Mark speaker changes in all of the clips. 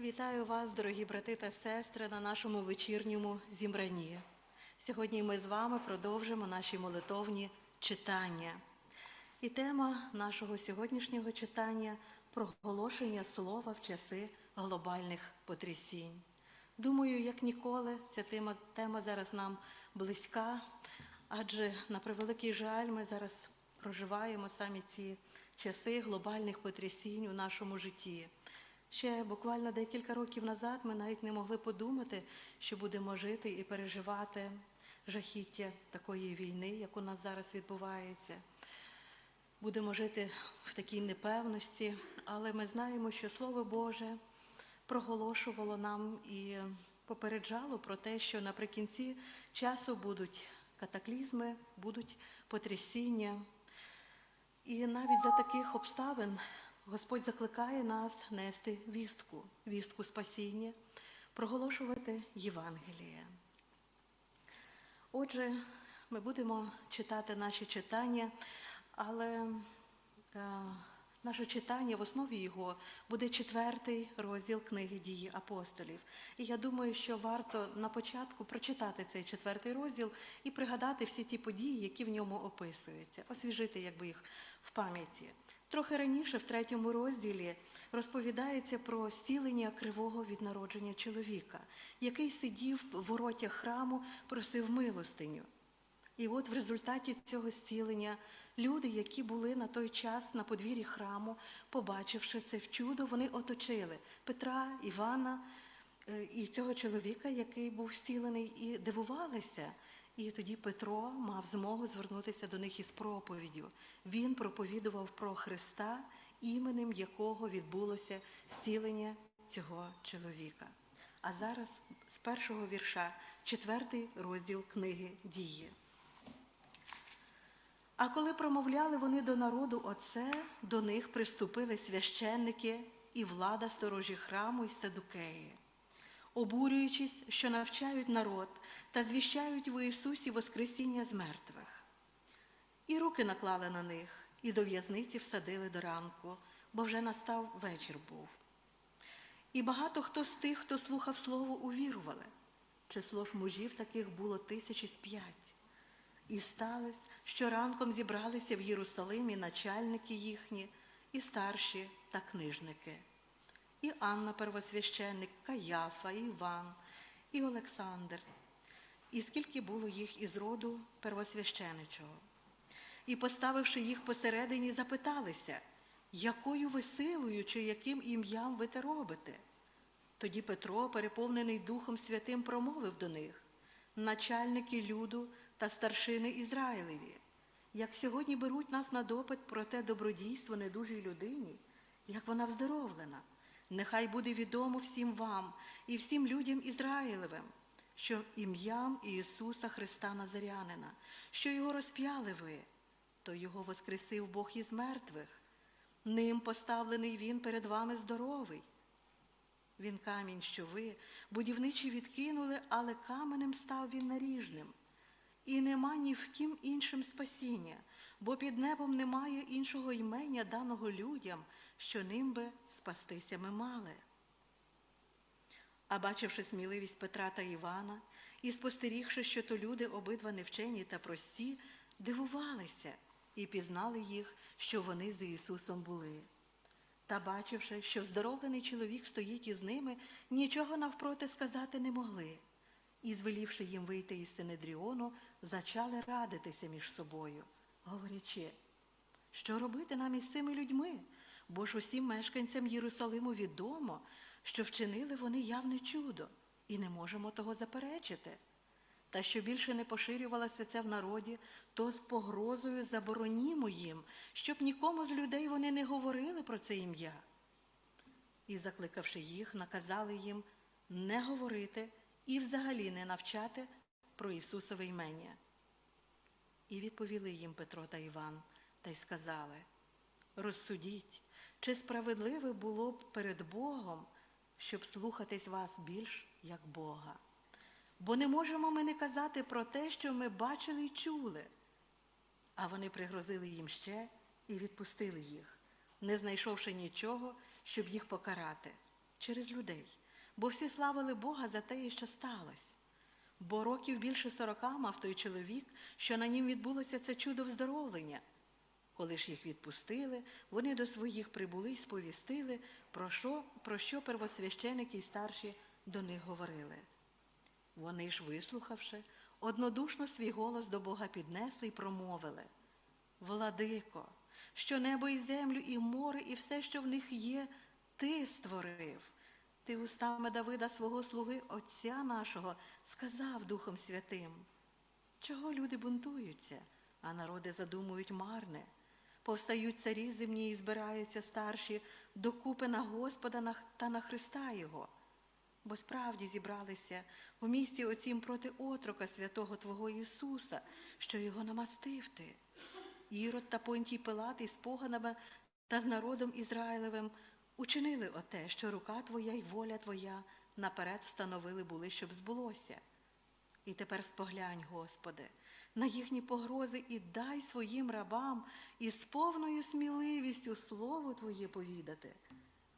Speaker 1: Вітаю вас, дорогі брати та сестри, на нашому вечірньому зібранні. Сьогодні ми з вами продовжимо наші молитовні читання. І тема нашого сьогоднішнього читання проголошення слова в часи глобальних потрясінь. Думаю, як ніколи, ця тема, тема зараз нам близька, адже на превеликий жаль, ми зараз проживаємо самі ці часи глобальних потрясінь у нашому житті. Ще буквально декілька років назад ми навіть не могли подумати, що будемо жити і переживати жахіття такої війни, як у нас зараз відбувається. Будемо жити в такій непевності, але ми знаємо, що Слово Боже проголошувало нам і попереджало про те, що наприкінці часу будуть катаклізми, будуть потрясіння. І навіть за таких обставин Господь закликає нас нести вістку, вістку спасіння, проголошувати Євангеліє. Отже, ми будемо читати наші читання, але е, наше читання в основі його буде четвертий розділ книги дії апостолів. І я думаю, що варто на початку прочитати цей четвертий розділ і пригадати всі ті події, які в ньому описуються, освіжити якби їх в пам'яті. Трохи раніше, в третьому розділі, розповідається про зцілення кривого від народження чоловіка, який сидів в воротях храму, просив милостиню. І от в результаті цього зцілення люди, які були на той час на подвір'ї храму, побачивши це в чудо, вони оточили Петра, Івана е, і цього чоловіка, який був зцілений, і дивувалися. І тоді Петро мав змогу звернутися до них із проповіддю. Він проповідував про Христа, іменем якого відбулося зцілення цього чоловіка. А зараз з першого вірша, четвертий розділ книги дії. А коли промовляли вони до народу оце, до них приступили священники і влада сторожі храму і садукеї, обурюючись, що навчають народ та звіщають в Ісусі Воскресіння з мертвих. І руки наклали на них, і до в'язниці всадили до ранку, бо вже настав вечір був. І багато хто з тих, хто слухав слово, увірували. Число ж мужів таких було тисячі з п'ять. І сталося, що ранком зібралися в Єрусалимі начальники їхні, і старші та книжники. І Анна первосвященник, Каяфа, і Іван, і Олександр, і скільки було їх із роду первосвященичого. І, поставивши їх посередині, запиталися, якою ви силою чи яким ім'ям ви те робите? Тоді Петро, переповнений Духом Святим, промовив до них начальники люду та старшини Ізраїлеві, як сьогодні беруть нас на допит про те добродійство недужій людині, як вона вздоровлена, нехай буде відомо всім вам і всім людям Ізраїлевим, що ім'ям Ісуса Христа Назарянина, що його розп'яли ви, то його воскресив Бог із мертвих, ним поставлений Він перед вами здоровий. Він камінь, що ви, будівничі відкинули, але каменем став він наріжним. І нема ні в ким іншим спасіння, бо під небом немає іншого імення, даного людям, що ним би спастися ми мали. А бачивши сміливість Петра та Івана, і спостерігши, що то люди обидва невчені та прості, дивувалися і пізнали їх, що вони з Ісусом були. Та, бачивши, що вздоровлений чоловік стоїть із ними, нічого навпроти сказати не могли. І, звелівши їм вийти із Синедріону, зачали радитися між собою, говорячи, що робити нам із цими людьми, бо ж усім мешканцям Єрусалиму відомо, що вчинили вони явне чудо, і не можемо того заперечити. Та що більше не поширювалося це в народі, то з погрозою заборонімо їм, щоб нікому з людей вони не говорили про це ім'я. І, закликавши їх, наказали їм не говорити і взагалі не навчати про Ісусове імення. І відповіли їм Петро та Іван та й сказали: розсудіть, чи справедливе було б перед Богом, щоб слухатись вас більш як Бога. Бо не можемо ми не казати про те, що ми бачили і чули. А вони пригрозили їм ще і відпустили їх, не знайшовши нічого, щоб їх покарати. через людей, бо всі славили Бога за те, що сталося. Бо років більше сорока мав той чоловік, що на нім відбулося це чудо вздоровлення. Коли ж їх відпустили, вони до своїх прибули й сповістили, про що, про що первосвященики й старші до них говорили. Вони ж, вислухавши, однодушно свій голос до Бога піднесли й промовили Владико, що небо і землю, і море, і все, що в них є, ти створив. Ти устами Давида, свого слуги, Отця нашого, сказав Духом Святим. Чого люди бунтуються, а народи задумують марне? Повстають царі земні і збираються старші докупи на Господа та на Христа Його. Бо справді зібралися в місті оцім проти отрока святого Твого Ісуса, що його намастив ти. Ірод та Понтій Пилат із поганами та з народом Ізраїлевим учинили оте, що рука Твоя й воля Твоя наперед встановили були, щоб збулося. І тепер споглянь, Господи, на їхні погрози і дай своїм рабам із повною сміливістю слово Твоє повідати,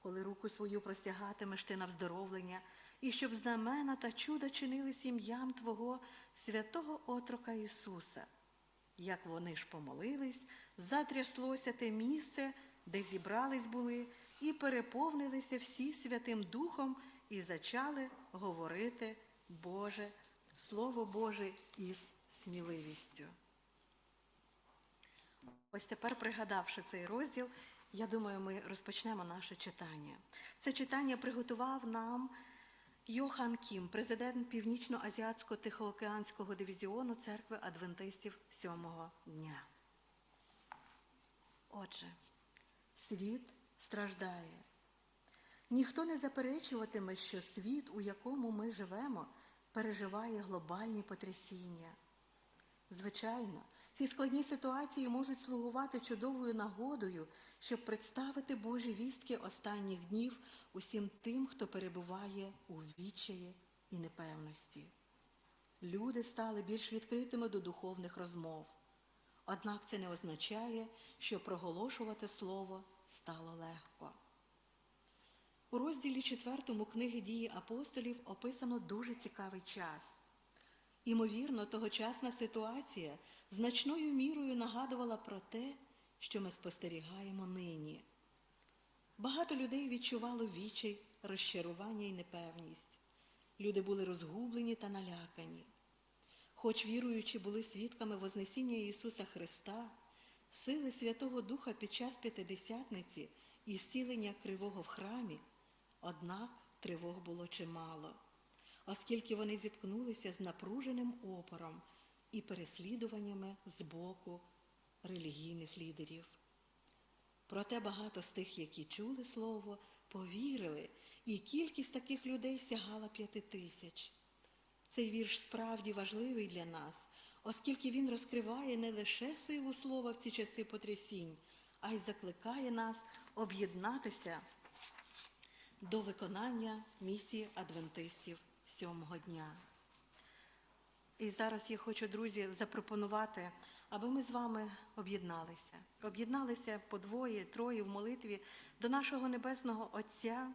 Speaker 1: коли руку свою простягатимеш ти на вздоровлення, і щоб знамена та чуда чинили сім'ям Твого святого отрока Ісуса. Як вони ж помолились, затряслося те місце, де зібрались були, і переповнилися всі Святим Духом, і зачали говорити Боже, Слово Боже із сміливістю. Ось тепер, пригадавши цей розділ, я думаю, ми розпочнемо наше читання. Це читання приготував нам Йохан Кім, президент Північно-Азіатського Тихоокеанського дивізіону церкви адвентистів сьомого дня. Отже, світ страждає. Ніхто не заперечуватиме, що світ, у якому ми живемо, переживає глобальні потрясіння. Звичайно, ці складні ситуації можуть слугувати чудовою нагодою, щоб представити Божі вістки останніх днів усім тим, хто перебуває у відчаї і непевності. Люди стали більш відкритими до духовних розмов. Однак це не означає, що проголошувати слово стало легко. У розділі 4 книги дії апостолів описано дуже цікавий час. Імовірно, тогочасна ситуація значною мірою нагадувала про те, що ми спостерігаємо нині. Багато людей відчувало відчай, розчарування і непевність. Люди були розгублені та налякані. Хоч віруючі були свідками Вознесіння Ісуса Христа, сили Святого Духа під час П'ятидесятниці і зцілення кривого в храмі, однак тривог було чимало, оскільки вони зіткнулися з напруженим опором і переслідуваннями з боку релігійних лідерів. Проте багато з тих, які чули слово, повірили, і кількість таких людей сягала п'яти тисяч. Цей вірш справді важливий для нас, оскільки він розкриває не лише силу слова в ці часи потрясінь, а й закликає нас об'єднатися до виконання місії адвентистів сьомого дня. І зараз я хочу, друзі, запропонувати, аби ми з вами об'єдналися. Об'єдналися по двоє, троє в молитві до нашого Небесного Отця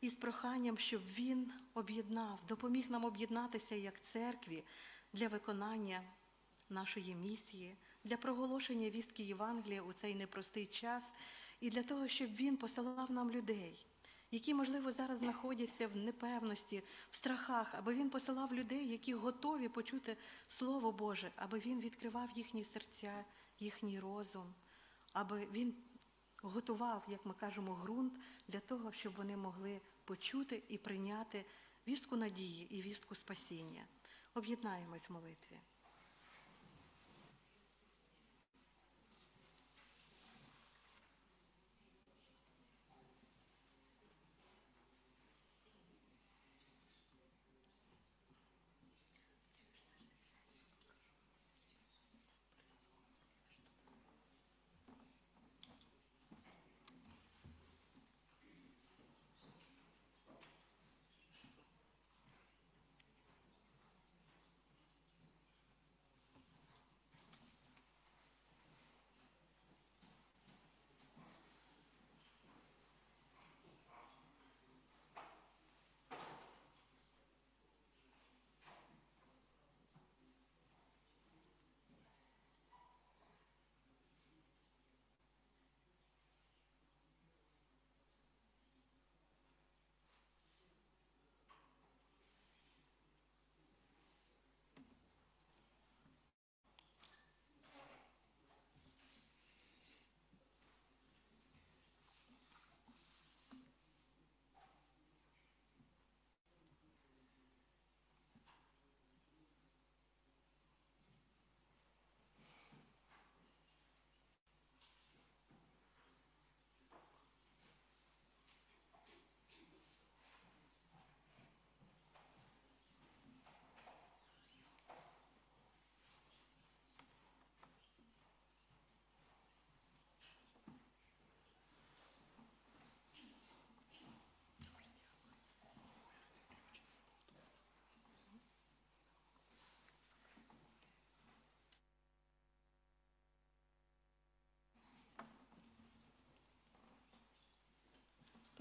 Speaker 1: із проханням, щоб Він об'єднав, допоміг нам об'єднатися як церкві для виконання нашої місії, для проголошення вістки Євангелія у цей непростий час, і для того, щоб Він посилав нам людей які, можливо, зараз знаходяться в непевності, в страхах, аби він посилав людей, які готові почути Слово Боже, аби він відкривав їхні серця, їхній розум, аби він готував, як ми кажемо, ґрунт для того, щоб вони могли почути і прийняти вістку надії і вістку спасіння. Об'єднаємось в молитві.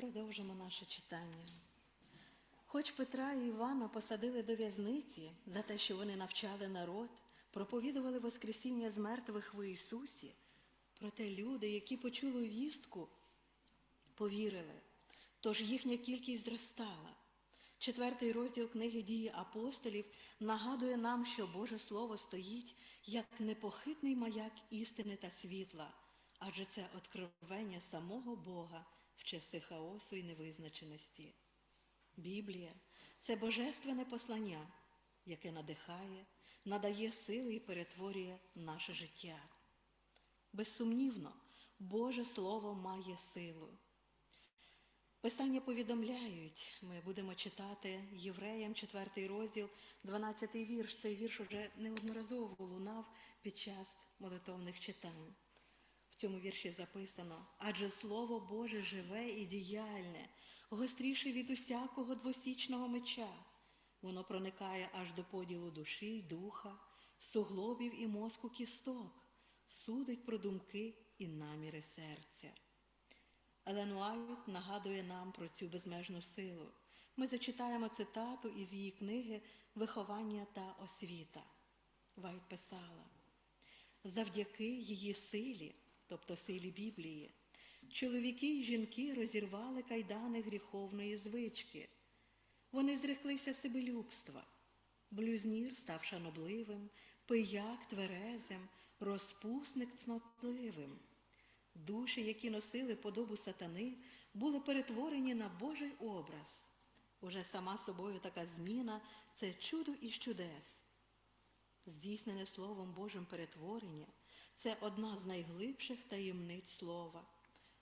Speaker 1: Продовжимо наше читання. Хоч Петра і Івана посадили до в'язниці за те, що вони навчали народ, проповідували Воскресіння з мертвих в Ісусі, проте люди, які почули вістку, повірили, тож їхня кількість зростала. Четвертий розділ книги дії апостолів нагадує нам, що Боже Слово стоїть як непохитний маяк істини та світла, адже це откровення самого Бога часи хаосу і невизначеності. Біблія це божественне послання, яке надихає, надає сили і перетворює наше життя. Безсумнівно, Боже Слово має силу. Писання повідомляють, ми будемо читати Євреям 4 розділ, 12 вірш. Цей вірш уже неодноразово лунав під час молитовних читань. В цьому вірші записано, адже Слово Боже живе і діяльне, гостріше від усякого двосічного меча. Воно проникає аж до поділу душі й духа, суглобів і мозку кісток, судить про думки і наміри серця. Елен Уайт нагадує нам про цю безмежну силу. Ми зачитаємо цитату із її книги Виховання та освіта. Вайт писала, завдяки її силі, тобто силі Біблії, чоловіки й жінки розірвали кайдани гріховної звички. Вони зреклися себелюбства. Блюзнір став шанобливим, пияк тверезим, розпусник цнотливим. Душі, які носили подобу сатани, були перетворені на Божий образ. Уже сама собою така зміна це чудо із чудес. Здійснене Словом Божим перетворення це одна з найглибших таємниць слова.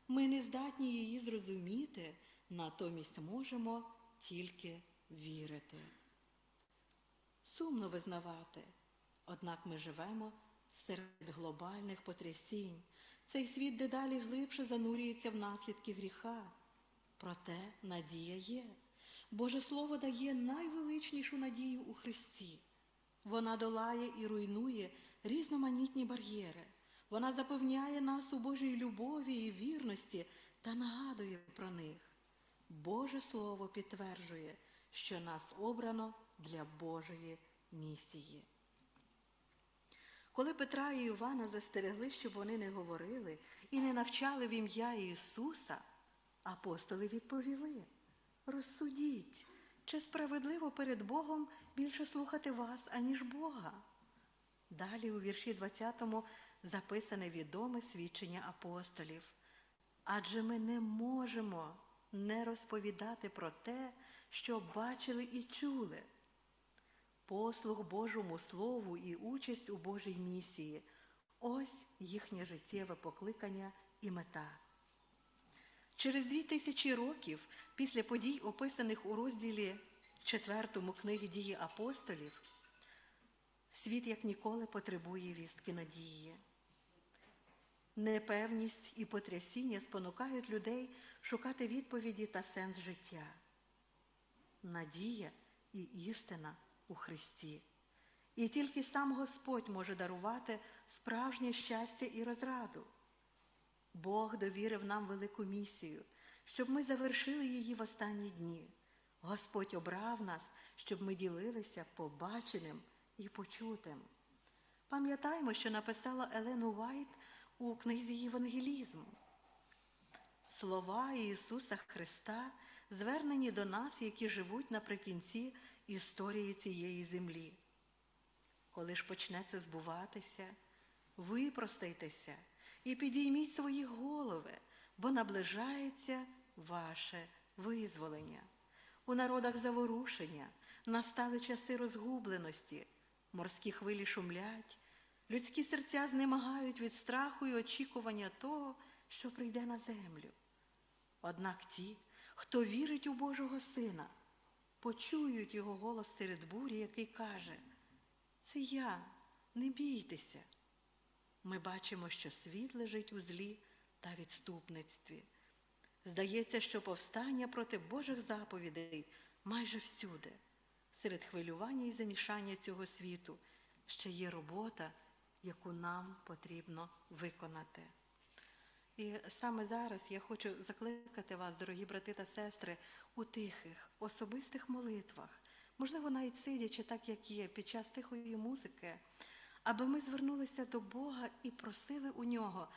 Speaker 1: Ми не здатні її зрозуміти, натомість можемо тільки вірити. Сумно визнавати, однак ми живемо серед глобальних потрясінь. Цей світ дедалі глибше занурюється в наслідки гріха. Проте надія є. Боже Слово дає найвеличнішу надію у Христі. Вона долає і руйнує різноманітні бар'єри. Вона запевняє нас у Божій любові і вірності та нагадує про них. Боже Слово підтверджує, що нас обрано для Божої місії. Коли Петра і Івана застерегли, щоб вони не говорили і не навчали в ім'я Ісуса, апостоли відповіли: розсудіть, чи справедливо перед Богом більше слухати вас, аніж Бога. Далі у вірші 20 записане відоме свідчення апостолів. Адже ми не можемо не розповідати про те, що бачили і чули. Послуг Божому Слову і участь у Божій місії ось їхнє життєве покликання і мета. Через дві тисячі років після подій, описаних у розділі 4 книги дії апостолів, світ як ніколи потребує вістки надії. Непевність і потрясіння спонукають людей шукати відповіді та сенс життя. Надія і істина у Христі. І тільки сам Господь може дарувати справжнє щастя і розраду. Бог довірив нам велику місію, щоб ми завершили її в останні дні. Господь обрав нас, щоб ми ділилися побаченим і почутим. Пам'ятаємо, що написала Елену Вайт у книзі Євангелізму. Слова Ісуса Христа звернені до нас, які живуть наприкінці історії цієї землі. Коли ж почнеться збуватися, випростайтеся і підійміть свої голови, бо наближається ваше визволення. У народах заворушення настали часи розгубленості, морські хвилі шумлять, людські серця знемагають від страху і очікування того, що прийде на землю. Однак ті, хто вірить у Божого Сина, почують його голос серед бурі, який каже: Це я, не бійтеся. Ми бачимо, що світ лежить у злі та відступництві. Здається, що повстання проти Божих заповідей майже всюди. Серед хвилювання і замішання цього світу ще є робота, яку нам потрібно виконати. І саме зараз я хочу закликати вас, дорогі брати та сестри, у тихих, особистих молитвах, можливо, навіть сидячи так, як є, під час тихої музики, аби ми звернулися до Бога і просили у нього,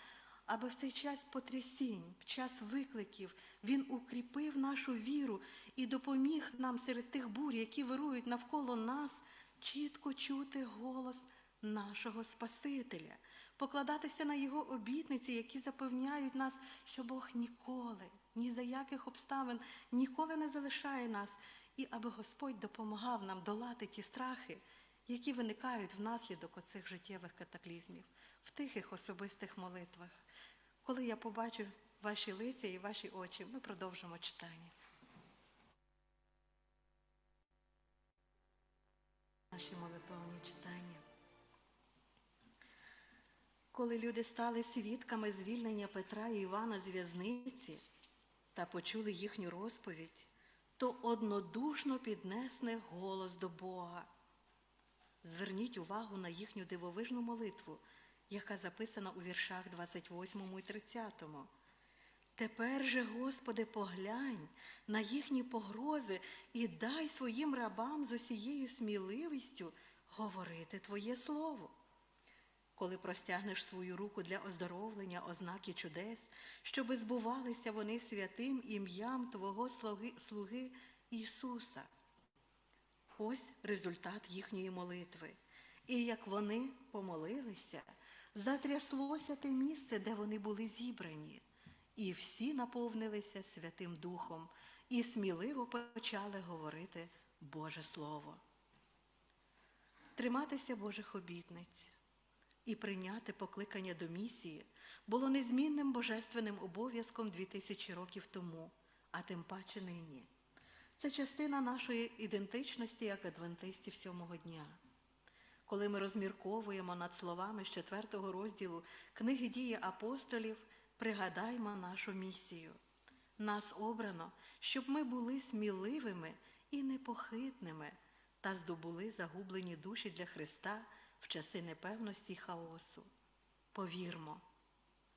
Speaker 1: аби в цей час потрясінь, в час викликів Він укріпив нашу віру і допоміг нам серед тих бурь, які вирують навколо нас, чітко чути голос нашого Спасителя, покладатися на Його обітниці, які запевняють нас, що Бог ніколи, ні за яких обставин ніколи не залишає нас, і аби Господь допомагав нам долати ті страхи, які виникають внаслідок оцих життєвих катаклізмів, в тихих особистих молитвах. Коли я побачу ваші лиця і ваші очі, ми продовжимо читання. Наші молитовні читання. Коли люди стали свідками звільнення Петра і Івана з в'язниці та почули їхню розповідь, то однодушно піднесли голос до Бога. Зверніть увагу на їхню дивовижну молитву, яка записана у віршах 28 і 30. Тепер же, Господи, поглянь на їхні погрози і дай своїм рабам з усією сміливістю говорити Твоє Слово. Коли простягнеш свою руку для оздоровлення ознаки чудес, щоби збувалися вони святим ім'ям Твого слуги, слуги Ісуса. Ось результат їхньої молитви. І як вони помолилися, затряслося те місце, де вони були зібрані, і всі наповнилися Святим Духом і сміливо почали говорити Боже Слово. Триматися Божих обітниць і прийняти покликання до місії було незмінним божественним обов'язком 2000 років тому, а тим паче нині. Це частина нашої ідентичності як адвентистів сьомого дня. Коли ми розмірковуємо над словами з четвертого розділу книги дії апостолів, пригадаймо нашу місію. Нас обрано, щоб ми були сміливими і непохитними та здобули загублені душі для Христа в часи непевності й хаосу. Повірмо,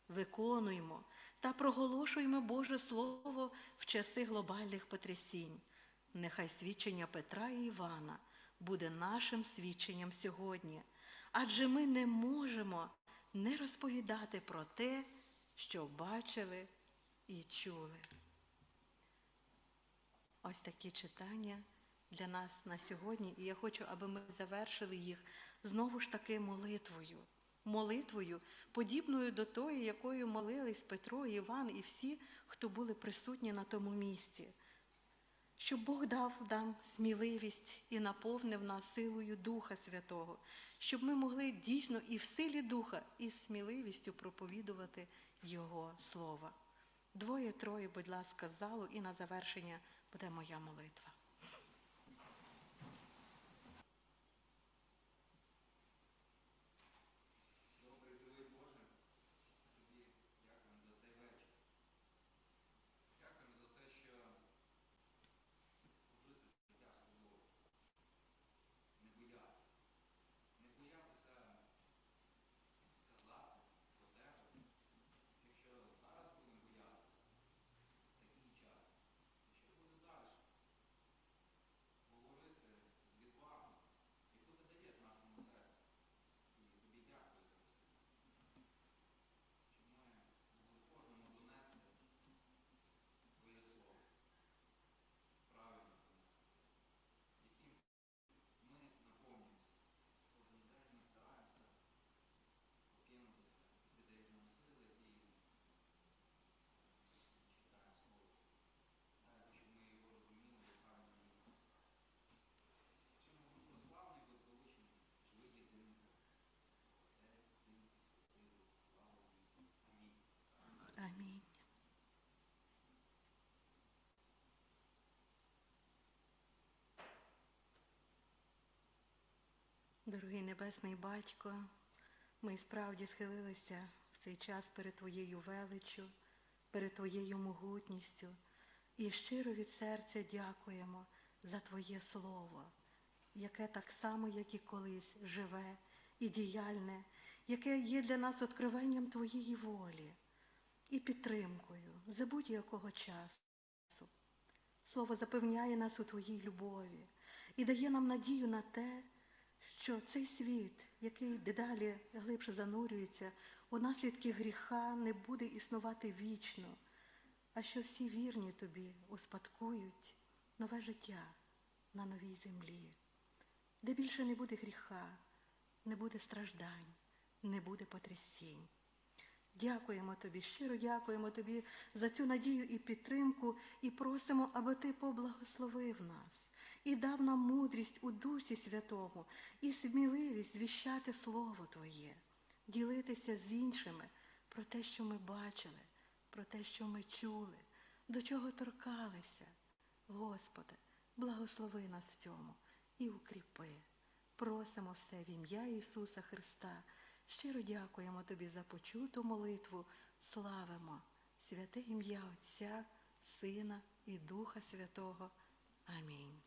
Speaker 1: виконуймо та проголошуємо Боже Слово в часи глобальних потрясінь. Нехай свідчення Петра і Івана буде нашим свідченням сьогодні, адже ми не можемо не розповідати про те, що бачили і чули. Ось такі читання для нас на сьогодні, і я хочу, аби ми завершили їх знову ж таки молитвою. Молитвою, подібною до тої, якою молились Петро, Іван і всі, хто були присутні на тому місці. Щоб Бог дав нам сміливість і наповнив нас силою Духа Святого, щоб ми могли дійсно і в силі Духа, і з сміливістю проповідувати Його Слово. Двоє-троє, будь ласка, залу, і на завершення буде моя молитва.
Speaker 2: Добрий живий Боже, тобі дякуємо за цей вечір. Дякуємо за те, що жити життя з тобою. Не боятися. Не боятися сказати про тебе. Якщо зараз будемо боятися, такий час. І що буде далі? Говорити з відвагою, яку ти даєш нашому серцю. І тобі дякую за це. Щоб ми могли кожному донести Твоє Слово. Правильно донести. Яким ми наповнюємося. Кожен день ми стараємося покинутися. Ти даєш нам сили і читаємо Слово. Дай, щоб ми його розуміли і правильно відносили. Цьому прославний бездолучний, живий єдиний Бог. Отець, Син і Святий Дух. Слава Богу. Амінь.
Speaker 1: Амінь. Дорогий Небесний Батько, ми справді схилилися в цей час перед Твоєю величчю, перед Твоєю могутністю і щиро від серця дякуємо за Твоє Слово, яке так само, як і колись, живе і діяльне, яке є для нас відкриванням Твоєї волі. і підтримкою за будь-якого часу. Слово запевняє нас у Твоїй любові і дає нам надію на те, що цей світ, який дедалі глибше занурюється у наслідки гріха, не буде існувати вічно, а що всі вірні тобі успадкують нове життя на новій землі, де більше не буде гріха, не буде страждань, не буде потрясінь. Дякуємо тобі, щиро дякуємо тобі за цю надію і підтримку, і просимо, аби ти поблагословив нас і дав нам мудрість у Дусі Святому і сміливість звіщати Слово Твоє, ділитися з іншими про те, що ми бачили, про те, що ми чули, до чого торкалися. Господи, благослови нас в цьому і укріпи. Просимо все в ім'я Ісуса Христа. Щиро дякуємо Тобі за почуту молитву. Славимо святе ім'я Отця, Сина і Духа Святого. Амінь.